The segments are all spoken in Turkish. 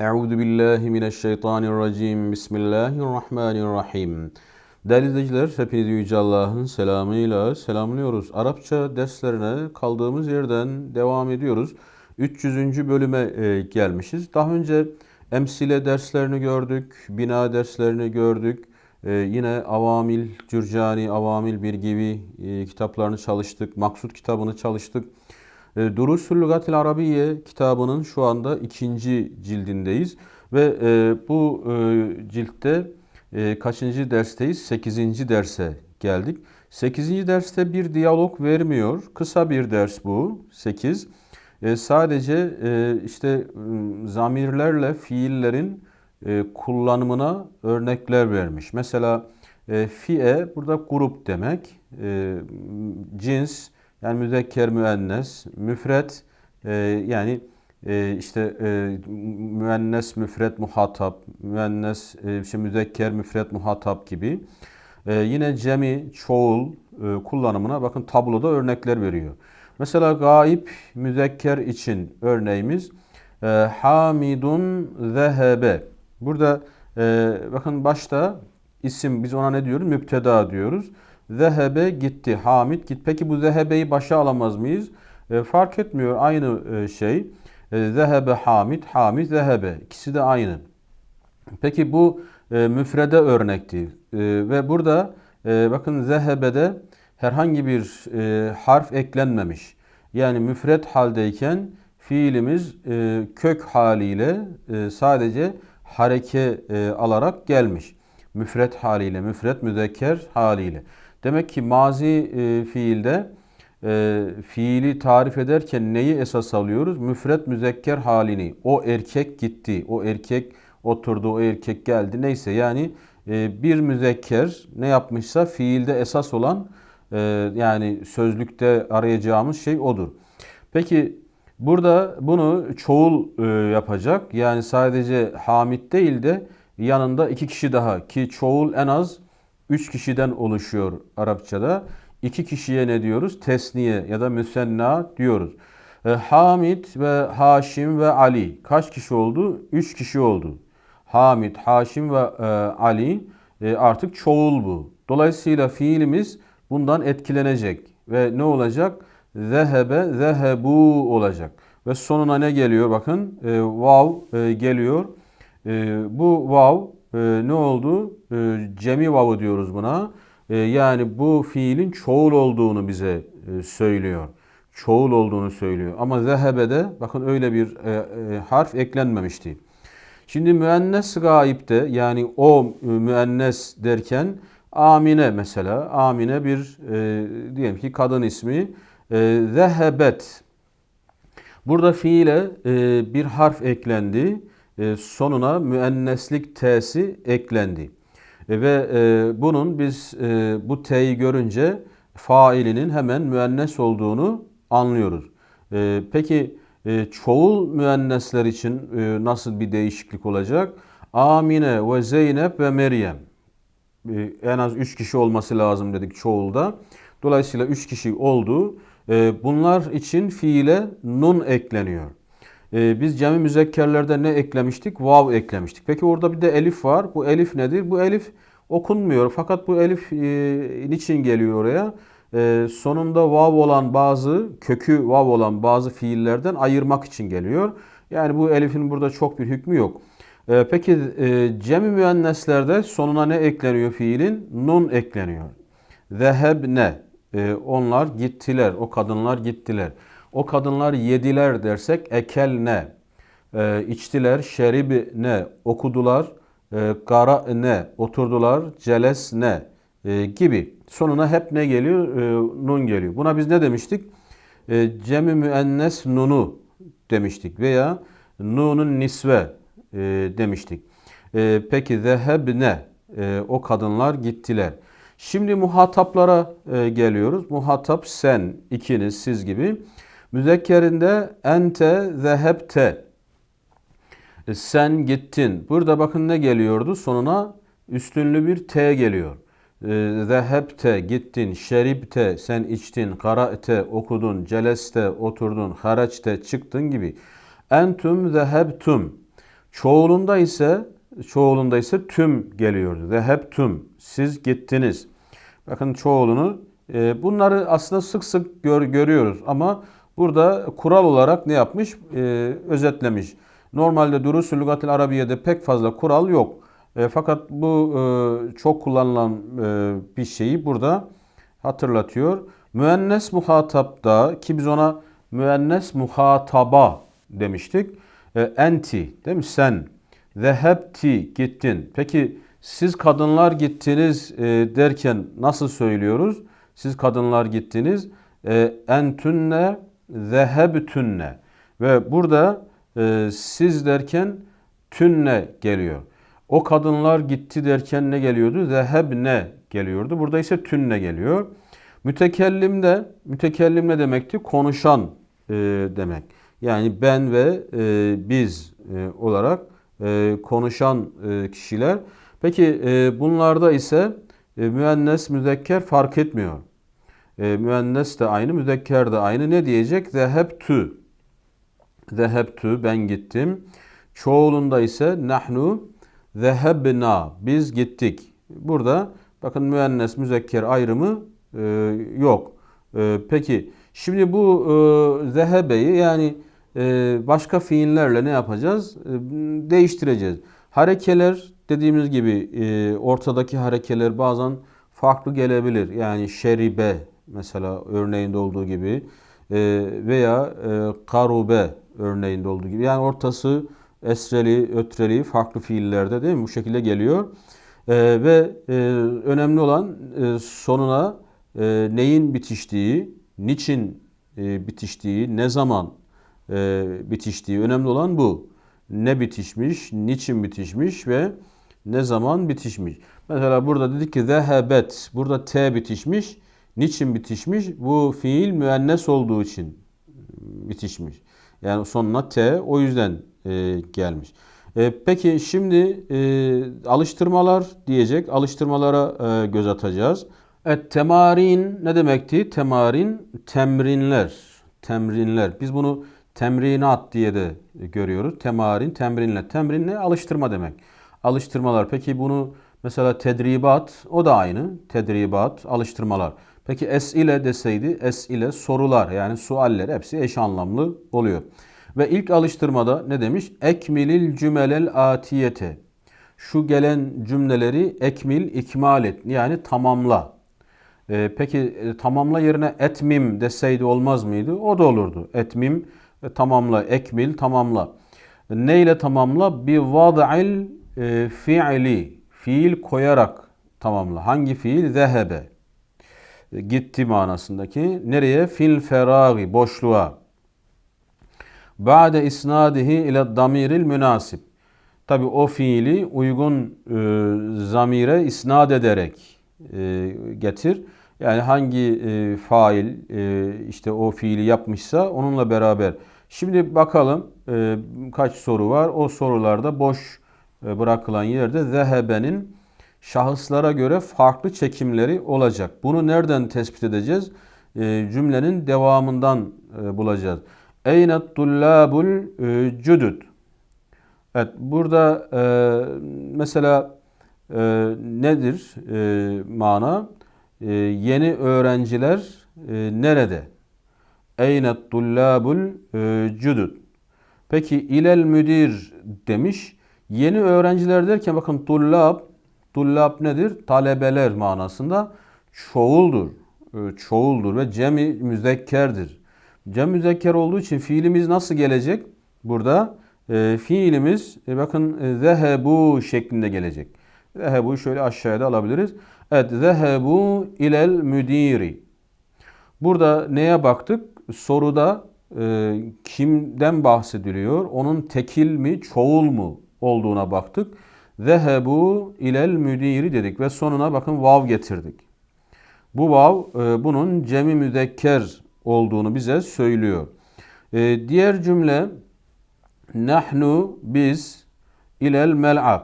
Euzu billahi mineşşeytanirracim. Bismillahirrahmanirrahim. Değerli izleyiciler, hepinizi Yüce Allah'ın selamıyla selamlıyoruz. Arapça derslerine kaldığımız yerden devam ediyoruz. 300. bölüme e, gelmişiz. Daha önce emsile derslerini gördük, bina derslerini gördük. E, yine Avamil, Cürcani, Avamil bir gibi e, kitaplarını çalıştık. Maksut kitabını çalıştık. E, Durusul Lugatil Arabiye kitabının şu anda ikinci cildindeyiz ve e, bu e, ciltte e, kaçıncı dersteyiz? Sekizinci derse geldik. Sekizinci derste bir diyalog vermiyor. Kısa bir ders bu. Sekiz. E, sadece e, işte m, zamirlerle fiillerin e, kullanımına örnekler vermiş. Mesela e, fi'e burada grup demek. E, cins yani müzekker müennes, müfret e, yani e, işte e, müennes müfret muhatap, müennes e, işte müzekker müfret muhatap gibi. E, yine cemi, çoğul e, kullanımına bakın tabloda örnekler veriyor. Mesela gaib müzekker için örneğimiz e, Hamidun zehebe. Burada e, bakın başta isim biz ona ne diyoruz? Müpteda diyoruz. Zehebe gitti. Hamid git. Peki bu zehebeyi başa alamaz mıyız? E, fark etmiyor. Aynı e, şey. E, zehebe Hamid, Hamid zehebe. İkisi de aynı. Peki bu e, müfrede örnekti. E, ve burada e, bakın zehebede herhangi bir e, harf eklenmemiş. Yani müfret haldeyken fiilimiz e, kök haliyle e, sadece hareke e, alarak gelmiş. Müfret haliyle, müfret müzekker haliyle. Demek ki mazi e, fiilde e, fiili tarif ederken neyi esas alıyoruz? Müfret müzekker halini. O erkek gitti, o erkek oturdu, o erkek geldi. Neyse yani e, bir müzekker ne yapmışsa fiilde esas olan e, yani sözlükte arayacağımız şey odur. Peki burada bunu çoğul e, yapacak. Yani sadece Hamid değil de yanında iki kişi daha ki çoğul en az üç kişiden oluşuyor Arapçada. İki kişiye ne diyoruz? Tesniye ya da müsenna diyoruz. E, Hamid ve Haşim ve Ali kaç kişi oldu? Üç kişi oldu. Hamid, Haşim ve e, Ali e, artık çoğul bu. Dolayısıyla fiilimiz bundan etkilenecek ve ne olacak? Zehebe, zehebu olacak. Ve sonuna ne geliyor? Bakın e, vav e, geliyor. E, bu vav e, ne oldu? E, cemi vavı diyoruz buna. E, yani bu fiilin çoğul olduğunu bize e, söylüyor. Çoğul olduğunu söylüyor. Ama zehebede bakın öyle bir e, e, harf eklenmemişti. Şimdi müennes gaipte yani o e, müennes derken Amine mesela. Amine bir e, diyelim ki kadın ismi. E, zehebet. Burada fiile e, bir harf eklendi. E, sonuna müenneslik t'si eklendi. E, ve e, bunun biz bu t'yi görünce failinin hemen müennes olduğunu anlıyoruz. Peki çoğul müennesler için nasıl bir değişiklik olacak? Amine ve Zeynep ve Meryem. En az 3 kişi olması lazım dedik çoğulda. Dolayısıyla 3 kişi oldu. Bunlar için fiile nun ekleniyor. E, biz cemi müzekkerlerde ne eklemiştik? Vav eklemiştik. Peki orada bir de elif var. Bu elif nedir? Bu elif okunmuyor. Fakat bu elif e, niçin geliyor oraya? E, sonunda vav olan bazı, kökü vav olan bazı fiillerden ayırmak için geliyor. Yani bu elifin burada çok bir hükmü yok. E, peki e, cemi müenneslerde sonuna ne ekleniyor fiilin? Nun ekleniyor. Zehebne. E, onlar gittiler. O kadınlar gittiler. O kadınlar yediler dersek ekel ne? E, içtiler. Şerib ne? Okudular. E, gara ne? Oturdular. Celes ne? E, gibi. Sonuna hep ne geliyor? E, nun geliyor. Buna biz ne demiştik? E, cemi müennes nunu demiştik veya nunun nisve e, demiştik. E, peki zehebne e, o kadınlar gittiler. Şimdi muhataplara e, geliyoruz. Muhatap sen, ikiniz, siz gibi. Müzekkerinde ente zehebte. E, sen gittin. Burada bakın ne geliyordu? Sonuna üstünlü bir T geliyor. E, zehebte, gittin. Şeribte, sen içtin. Kara'te, okudun. Celeste, oturdun. Haraçte, çıktın gibi. Entüm zehebtum. Çoğulunda ise çoğulunda ise tüm geliyordu. Ve hep tüm. Siz gittiniz. Bakın çoğulunu e, bunları aslında sık sık gör, görüyoruz ama burada kural olarak ne yapmış? E, özetlemiş. Normalde Durusul Lugatil Arabiye'de pek fazla kural yok. E, fakat bu e, çok kullanılan e, bir şeyi burada hatırlatıyor. Müennes muhatapta ki biz ona müennes muhataba demiştik. E, enti değil mi? Sen. Zehebti gittin. Peki siz kadınlar gittiniz e, derken nasıl söylüyoruz? Siz kadınlar gittiniz. E, entünne zehebtünne. Ve burada e, siz derken tünne geliyor. O kadınlar gitti derken ne geliyordu? Zehebne geliyordu. Burada ise tünne geliyor. Mütekellim de mütekellim ne demekti? Konuşan e, demek. Yani ben ve e, biz e, olarak e, konuşan e, kişiler. Peki e, bunlarda ise e, müennes müzekker fark etmiyor. E, müennes de aynı, müzekker de aynı. Ne diyecek? Zehebtü. Zehebtü ben gittim. Çoğulunda ise nahnu zehebna biz gittik. Burada bakın müennes müzekker ayrımı e, yok. E, peki şimdi bu e, zehebeyi yani e, başka fiillerle ne yapacağız? E, değiştireceğiz. Harekeler dediğimiz gibi e, ortadaki harekeler bazen farklı gelebilir. Yani şeribe mesela örneğinde olduğu gibi e, veya e, karube örneğinde olduğu gibi. Yani ortası esreli, ötreli farklı fiillerde değil mi? Bu şekilde geliyor. E, ve e, önemli olan e, sonuna e, neyin bitiştiği, niçin e, bitiştiği, ne zaman e, bitiştiği önemli olan bu. Ne bitişmiş, niçin bitişmiş ve ne zaman bitişmiş. Mesela burada dedik ki zehebet. Burada t bitişmiş. Niçin bitişmiş? Bu fiil müennes olduğu için bitişmiş. Yani sonuna t o yüzden e, gelmiş. E, peki şimdi e, alıştırmalar diyecek. Alıştırmalara e, göz atacağız. Evet temarin ne demekti? Temarin temrinler. Temrinler. Biz bunu temrinat diye de görüyoruz. Temarin, temrinle. Temrin ne? Alıştırma demek. Alıştırmalar. Peki bunu mesela tedribat o da aynı. Tedribat, alıştırmalar. Peki es ile deseydi es ile sorular yani sualler hepsi eş anlamlı oluyor. Ve ilk alıştırmada ne demiş? Ekmilil cümelel atiyete. Şu gelen cümleleri ekmil, ikmal et. Yani tamamla. Ee, peki e, tamamla yerine etmim deseydi olmaz mıydı? O da olurdu. Etmim e, tamamla, ekmil tamamla. Ne ile tamamla? Bi vad'il e, fiili. Fiil koyarak tamamla. Hangi fiil? Zehebe. Gitti manasındaki. Nereye? Fil feragi. Boşluğa. Ba'de isnadihi ile damiril münasip. Tabi o fiili uygun e, zamire isnad ederek e, getir. Yani hangi e, fail e, işte o fiili yapmışsa onunla beraber. Şimdi bakalım e, kaç soru var. O sorularda boş e, bırakılan yerde zehebenin şahıslara göre farklı çekimleri olacak. Bunu nereden tespit edeceğiz? E, cümlenin devamından e, bulacağız. Eynet tullabul e, cüdüd. Evet burada e, mesela e, nedir e, mana? E, yeni öğrenciler e, nerede? Eynet tullabul e, cüdüd. Peki ilel müdir demiş. Yeni öğrenciler derken bakın tullab, tullab nedir? Talebeler manasında çoğuldur. E, çoğuldur ve cemi müzekkerdir. Cem müzekker olduğu için fiilimiz nasıl gelecek? Burada e, fiilimiz e, bakın e, zehebu şeklinde gelecek. Zehebu şöyle aşağıya da alabiliriz. Evet zehebu ilel müdiri. Burada neye baktık? Soruda e, kimden bahsediliyor? Onun tekil mi, çoğul mu olduğuna baktık. Zehebu ilel müdiri dedik ve sonuna bakın vav getirdik. Bu vav e, bunun cemi müzekker olduğunu bize söylüyor. E, diğer cümle nahnu biz ilel mel'ab.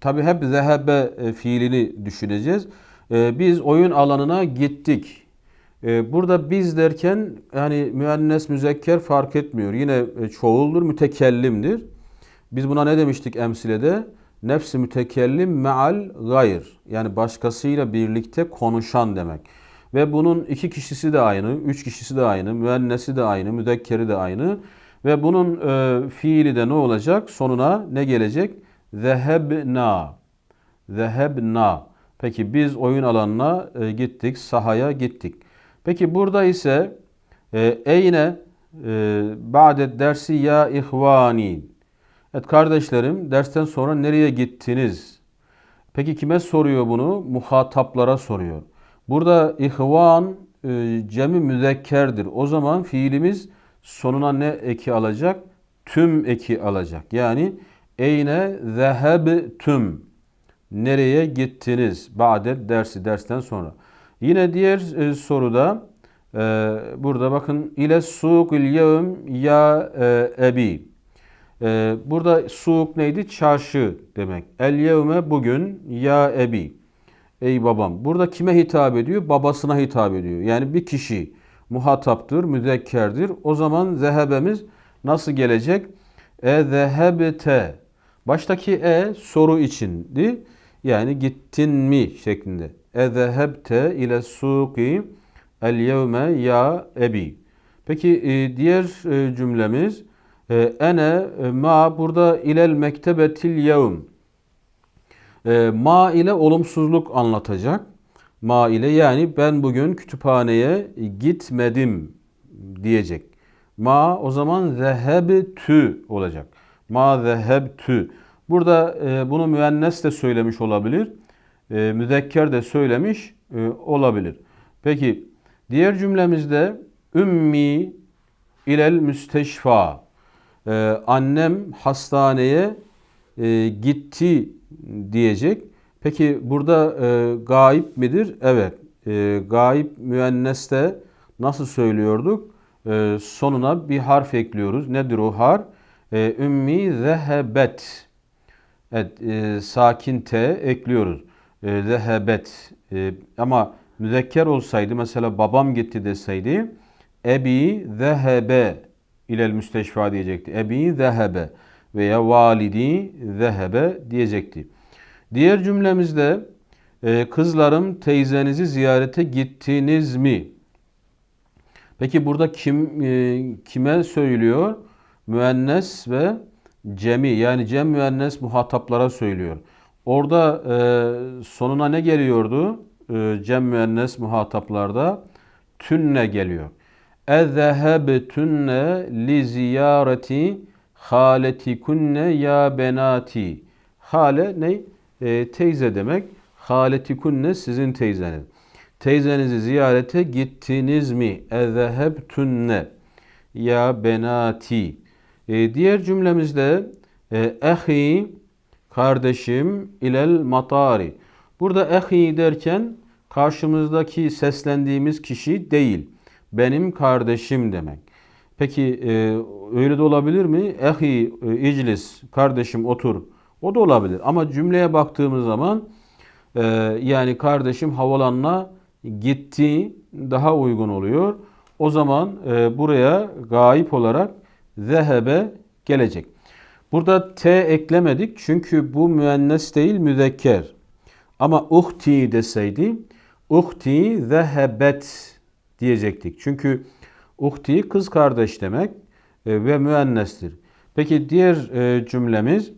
Tabi hep zehebe e, fiilini düşüneceğiz. E, biz oyun alanına gittik. E, burada biz derken yani müennes müzekker fark etmiyor. Yine e, çoğuldur, mütekellimdir. Biz buna ne demiştik emsilede? Nefsi mütekellim meal gayr. Yani başkasıyla birlikte konuşan demek. Ve bunun iki kişisi de aynı, üç kişisi de aynı, müennesi de aynı, müdekkeri de aynı. Ve bunun e, fiili de ne olacak? Sonuna ne gelecek? Zehebna. Zehebna. Peki biz oyun alanına e, gittik, sahaya gittik. Peki burada ise e, eyne e, ba'de dersi ya ihvani. Evet kardeşlerim dersten sonra nereye gittiniz? Peki kime soruyor bunu? Muhataplara soruyor. Burada ihvan e, cemi müzekkerdir. O zaman fiilimiz sonuna ne eki alacak? Tüm eki alacak. Yani eyne zehebtüm. Nereye gittiniz? Ba'de dersi dersten sonra. Yine diğer e, soruda e, burada bakın ile sukil yevm ya e, ebi. E, burada suk neydi? Çarşı demek. El yevme bugün ya ebi. Ey babam. Burada kime hitap ediyor? Babasına hitap ediyor. Yani bir kişi muhataptır, müzekkerdir. O zaman zehebemiz nasıl gelecek? E zehebte. Baştaki e soru içindi. Yani gittin mi şeklinde. E zehebte ile suki el yevme ya ebi. Peki e, diğer e, cümlemiz e, ene e, ma burada ilel mektebetil yevm. E, ma ile olumsuzluk anlatacak. Ma ile yani ben bugün kütüphaneye gitmedim diyecek. Ma o zaman zehebtü olacak. Ma zehebtü. Burada e, bunu müennes de söylemiş olabilir. E, müzekker de söylemiş e, olabilir. Peki diğer cümlemizde ümmi ilel müsteşfa. E, annem hastaneye e, gitti diyecek. Peki burada e, gaip midir? Evet. E, gaip müenneste nasıl söylüyorduk? E, sonuna bir harf ekliyoruz. Nedir o harf? E, ümmi zehebet. Evet, e, sakin T ekliyoruz. E, zehebet. E, ama müzekker olsaydı mesela babam gitti deseydi ebi zehebe ilel müsteşfa diyecekti. Ebi zehebe veya validi zehebe diyecekti. Diğer cümlemizde e, kızlarım teyzenizi ziyarete gittiniz mi? Peki burada kim e, kime söylüyor? Müennes ve cemi yani cem müennes muhataplara söylüyor. Orada e, sonuna ne geliyordu? E, cem müennes muhataplarda tünne geliyor. Li ziyareti haletikunne ya benati. Hale ne? E, teyze demek. Haletikunne sizin teyzeniz. Teyzenizi ziyarete gittiniz mi? Ezehebtünne ya benati. E, diğer cümlemizde e, ehi kardeşim ilel matari. Burada ehi derken karşımızdaki seslendiğimiz kişi değil. Benim kardeşim demek. Peki e, öyle de olabilir mi? Ehi e, iclis kardeşim otur. O da olabilir. Ama cümleye baktığımız zaman e, yani kardeşim havalanına gitti daha uygun oluyor. O zaman e, buraya gayip olarak zehebe gelecek. Burada T eklemedik çünkü bu müennes değil müzekker. Ama uhti deseydi uhti zehebet diyecektik. Çünkü uhti kız kardeş demek e, ve müennestir. Peki diğer e, cümlemiz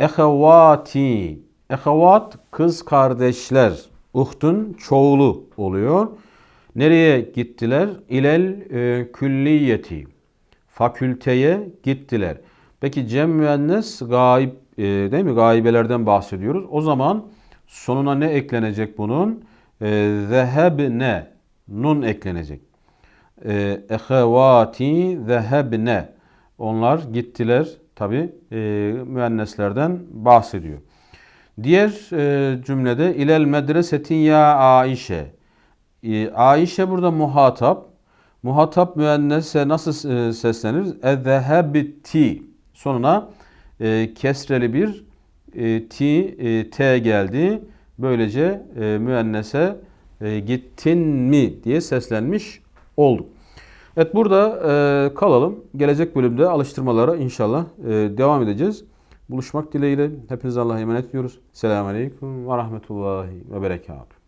ehevati. Ehevat kız kardeşler. Uhtun çoğulu oluyor. Nereye gittiler? İlel e, külliyeti. Fakülteye gittiler. Peki cem müennes gaib e, değil mi? Gaibelerden bahsediyoruz. O zaman sonuna ne eklenecek bunun? E, zehebne. Nun eklenecek. Ehevati zehebne. Onlar gittiler. Tabi e, müenneslerden bahsediyor. Diğer e, cümlede ilel medresetin ya Aişe. E, Aişe burada muhatap. Muhatap müennese nasıl e, seslenir? Ezehebti. Sonuna e, kesreli bir e, ti, e, t geldi. Böylece e, müennese e, gittin mi diye seslenmiş olduk. Evet burada e, kalalım. Gelecek bölümde alıştırmalara inşallah e, devam edeceğiz. buluşmak dileğiyle. Hepinize Allah'a emanet ediyoruz. Selamun Aleyküm ve Rahmetullahi ve Berekatuhu.